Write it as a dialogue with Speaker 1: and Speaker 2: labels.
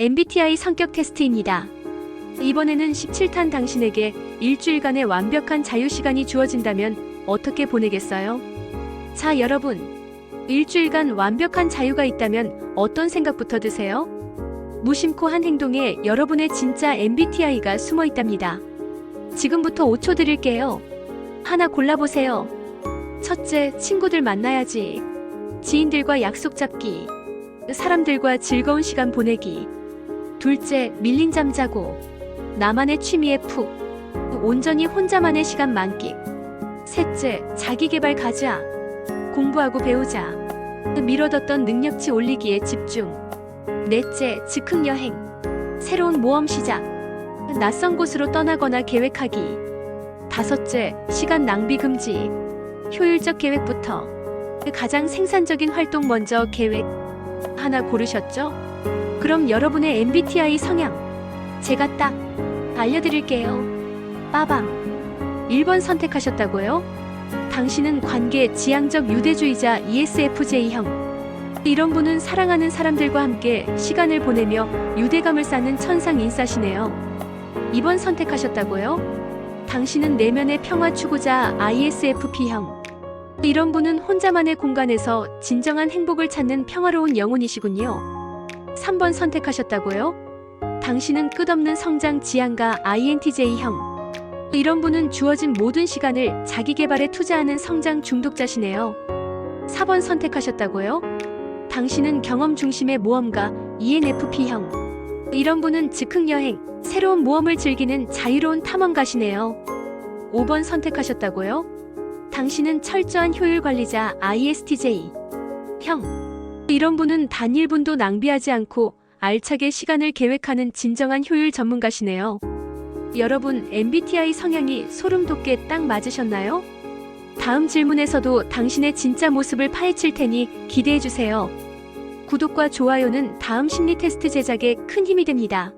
Speaker 1: MBTI 성격 테스트입니다. 이번에는 17탄 당신에게 일주일간의 완벽한 자유 시간이 주어진다면 어떻게 보내겠어요? 자, 여러분. 일주일간 완벽한 자유가 있다면 어떤 생각부터 드세요? 무심코 한 행동에 여러분의 진짜 MBTI가 숨어 있답니다. 지금부터 5초 드릴게요. 하나 골라보세요. 첫째, 친구들 만나야지. 지인들과 약속 잡기. 사람들과 즐거운 시간 보내기. 둘째, 밀린 잠 자고. 나만의 취미에 푹. 온전히 혼자만의 시간 만끽. 셋째, 자기 개발 가자. 공부하고 배우자. 미뤄뒀던 능력치 올리기에 집중. 넷째, 즉흥 여행. 새로운 모험 시작. 낯선 곳으로 떠나거나 계획하기. 다섯째, 시간 낭비 금지. 효율적 계획부터. 가장 생산적인 활동 먼저 계획. 하나 고르셨죠? 그럼 여러분의 MBTI 성향. 제가 딱 알려드릴게요. 빠밤. 1번 선택하셨다고요? 당신은 관계 지향적 유대주의자 ESFJ형. 이런 분은 사랑하는 사람들과 함께 시간을 보내며 유대감을 쌓는 천상 인싸시네요. 2번 선택하셨다고요? 당신은 내면의 평화 추구자 ISFP형. 이런 분은 혼자만의 공간에서 진정한 행복을 찾는 평화로운 영혼이시군요. 3번 선택하셨다고요? 당신은 끝없는 성장 지향가 INTJ형. 이런 분은 주어진 모든 시간을 자기 개발에 투자하는 성장 중독자시네요. 4번 선택하셨다고요? 당신은 경험 중심의 모험가 ENFP형. 이런 분은 즉흥 여행, 새로운 모험을 즐기는 자유로운 탐험가시네요. 5번 선택하셨다고요? 당신은 철저한 효율 관리자 ISTJ. 형. 이런 분은 단 1분도 낭비하지 않고 알차게 시간을 계획하는 진정한 효율 전문가시네요. 여러분, MBTI 성향이 소름 돋게 딱 맞으셨나요? 다음 질문에서도 당신의 진짜 모습을 파헤칠 테니 기대해 주세요. 구독과 좋아요는 다음 심리 테스트 제작에 큰 힘이 됩니다.